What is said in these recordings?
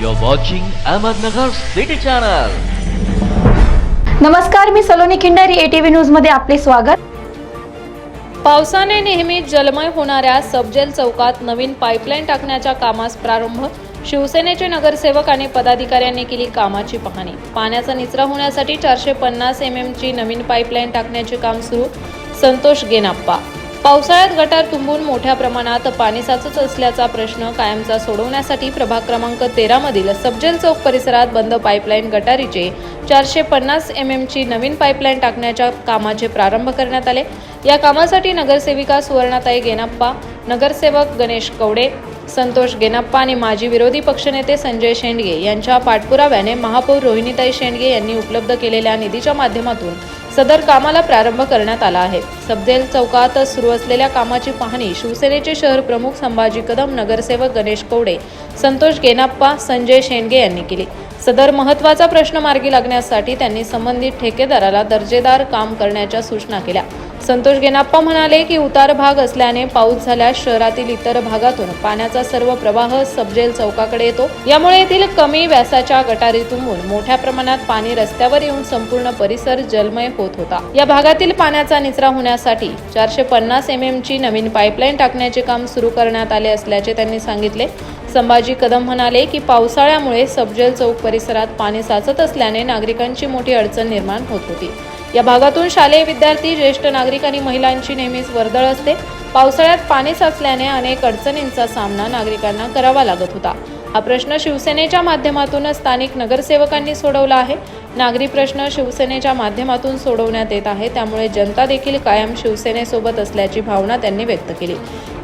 You're watching Ahmednagar City Channel. नमस्कार मी Saloni Khindari ATV न्यूजमध्ये आपले स्वागत. पावसाने नेहमीच जलमय होणाऱ्या सबजेल चौकात नवीन पाईपलाईन टाकण्याच्या कामास प्रारंभ शिवसेनेचे नगरसेवक आणि पदाधिकाऱ्यांनी केली कामाची पाहणी. पाण्याचा निचरा होण्यासाठी चारशे पन्नास एम एमची नवीन पाईपलाईन टाकण्याचे काम सुरू संतोष गेनाप्पा. पावसाळ्यात गटार तुंबून मोठ्या प्रमाणात पाणी साचत असल्याचा प्रश्न कायमचा सोडवण्यासाठी प्रभाग क्रमांक तेरा मधील सबजेल चौक परिसरात बंद पाईपलाईन गटारीचे चारशे पन्नास एम एमची नवीन पाईपलाईन टाकण्याच्या कामाचे प्रारंभ करण्यात आले. या कामासाठी नगरसेविका सुवर्णाताई गेनाप्पा नगरसेवक गणेश कवडे संतोष गेनाप्पा आणि माजी विरोधी पक्षनेते संजय शेंडगे यांच्या पाठपुराव्याने महापौर रोहिणीताई शेंडगे यांनी उपलब्ध केलेल्या निधीच्या माध्यमातून सदर कामाला प्रारंभ करण्यात आला आहे. सबदेल चौकात सुरू असलेल्या कामाची पाहणी शिवसेनेचे शहर प्रमुख संभाजी कदम नगरसेवक गणेश कवडे संतोष गेनाप्पा संजय शेंडगे यांनी केली. सदर महत्त्वाचा प्रश्न मार्गी लागण्यासाठी त्यांनी संबंधित ठेकेदाराला दर्जेदार काम करण्याच्या सूचना केल्या. संतोष गेनाप्पा म्हणाले की उतार भाग असल्याने पाऊस झाल्यास शहरातील इतर भागातून पाण्याचा सर्व प्रवाह सबजेल चौकाकडे येतो. यामुळे येथील कमी व्यासाच्या गटारी तुंबून मोठ्या प्रमाणात पाणी रस्त्यावर येऊन संपूर्ण परिसर जलमय होत होता. या भागातील पाण्याचा निचरा होण्यासाठी चारशे पन्नास एम एम ची नवीन पाईपलाईन टाकण्याचे काम सुरू करण्यात आले असल्याचे त्यांनी सांगितले. संभाजी कदम म्हणाले की पावसाळ्यामुळे सबजेल चौक परिसरात पाणी साचत असल्याने नागरिकांची मोठी अडचण निर्माण होत होती. या भागातून शालेय विद्यार्थी ज्येष्ठ नागरिक आणि महिलांची नेहमीच वर्दळ असते. पावसाळ्यात पाणी साचल्याने अनेक अडचणींचा सामना नागरिकांना करावा लागत होता. हा प्रश्न शिवसेनेच्या माध्यमातून स्थानिक नगरसेवकांनी सोडवला आहे. नागरी प्रश्न शिवसेनेच्या माध्यमातून सोडवण्यात येत आहे. त्यामुळे जनता देखील कायम शिवसेनेसोबत असल्याची भावना त्यांनी व्यक्त केली.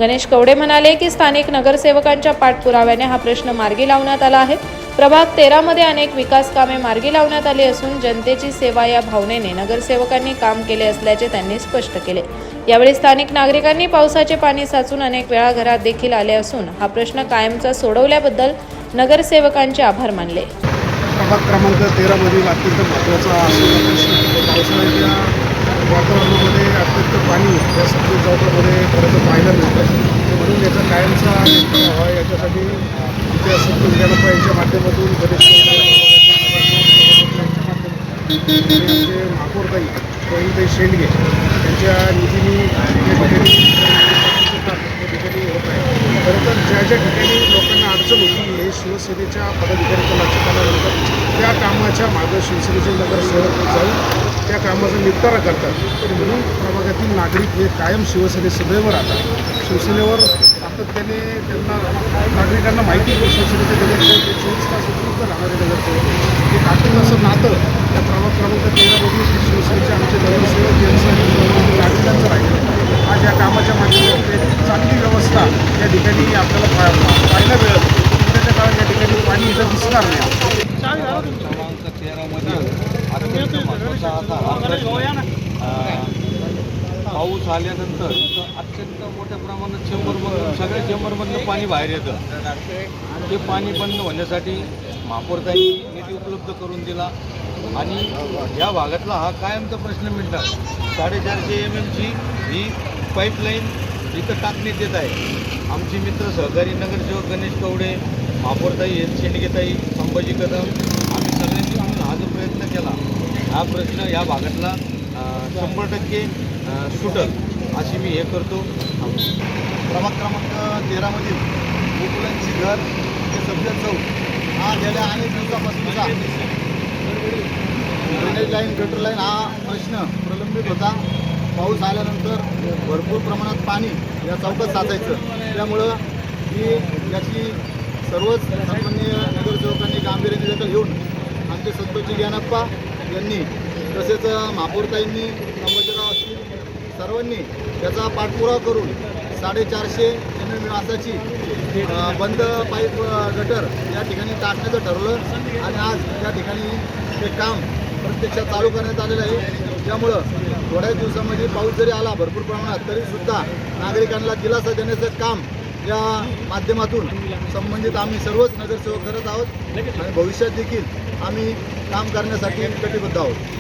गणेश कवडे म्हणाले की स्थानिक नगरसेवकांच्या पाठपुराव्याने हा प्रश्न मार्गी लावण्यात आला आहे. प्रभाग तेरामध्ये अनेक विकास कामे मार्गी लावण्यात आली असून जनतेची सेवा या भावनेने नगरसेवकांनी काम केले असल्याचे त्यांनी स्पष्ट केले. यावेळी स्थानिक नागरिकांनी पावसाचे पाणी साचून अनेक वेळा घरात देखील आले असून हा प्रश्न कायमचा सोडवल्याबद्दल नगरसेवकांचे आभार मानले. प्रभाग क्रमांक तेरामधील अत्यंत महत्त्वाचा असलेला प्रश्न पावसाळ्याच्या वातावरणामध्ये अत्यंत पाणी या सगळ्या चौकामध्ये खरं तर पाहायला मिळतं. म्हणून याचा कायमचा व्हावा याच्यासाठी इथे संतोष गणप्पा यांच्या माध्यमातून गणेश महापौरताई रोहिणताई शेंडगे यांच्या निधीने ठिकाणी होत आहे खरं तर ज्या ज्या ठिकाणी लोकांना अडचण होती हे शिवसेनेच्या पदाधिकाऱ्यांच्या करतात त्या कामाच्या मागं शिवसेनेचे नगरसेवक जाऊन त्या कामाचा निपटारा करतात. तर म्हणून प्रभागातील नागरिक हे कायम शिवसेने सदैव राहतात. शिवसेनेवर सातत्याने त्यांना नागरिकांना माहिती आहे की शिवसेनेचे नगरसेवक हे चोवीस तास उपलब्ध राहणारे नगरसेवक एक असं नातं त्या प्रभाग क्रमांक तेरामधून शिवसेनेचे आमचे नगरसेवक यांचं नागरिकांचं राहिलं. आज या कामाच्या माध्यमातून एक चांगली व्यवस्था या ठिकाणी आपल्याला पाहायला मिळत उद्याच्या काळात या ठिकाणी पाणी इथं दिसणार नाही क्रमांक तेरामध्ये अत्यंत महत्त्वाचा असा हा प्रश्न अं, पाऊस आल्यानंतर इथं अत्यंत मोठ्या प्रमाणात चेंबरमधून सगळ्या चेंबरमधलं पाणी बाहेर येतं. ते पाणी बंद होण्यासाठी महापौरतांनी निधी उपलब्ध करून दिला. आणि या भागातला हा कायमचा प्रश्न मिटला. साडेचारशे एम एमची ही पाईपलाईन इथं टाकण्यात येत आहे. आमचे मित्र सहकारी नगरसेवक गणेश कवडे महापौरताई एस शेंडगेताई संभाजी कदम आम्ही सगळ्यांनी मिळून हा जो प्रयत्न केला हा प्रश्न या भागातला शंभर टक्के सुटल. अशी मी हे करतो. प्रभाग क्रमांक तेरामधील गोकुलांची घर ते सध्या चौक. हा गेल्या अनेक दिवसापासूनचा ड्रेनेज लाईन गटर लाईन हा प्रश्न प्रलंबित होता. पाऊस आल्यानंतर भरपूर प्रमाणात पाणी या चौकात साचायचं. त्यामुळं ही याची सर्वच सामान्य नगरसेवकांनी गांभीर्याने दखल घेऊन आमचे संतोषजी ज्ञानप्पा यांनी तसेच महापौरताईंनी संभाजीराव असतील सर्वांनी त्याचा पाठपुरावा करून साडेचारशे एम एम व्यासाची बंद पाईप गटर या ठिकाणी टाकण्याचं ठरवलं आणि आज या ठिकाणी ते काम प्रत्यक्षात चालू करण्यात आलेलं आहे. त्यामुळं थोड्याच दिवसामध्ये पाऊस जरी आला भरपूर प्रमाणात तरीसुद्धा नागरिकांना दिलासा देण्याचं काम या माध्यमातून संबंधित आम्ही सर्वच नगरसेवक करत आहोत आणि भविष्यात देखील आम्ही काम करण्यासाठी कटिबद्ध आहोत.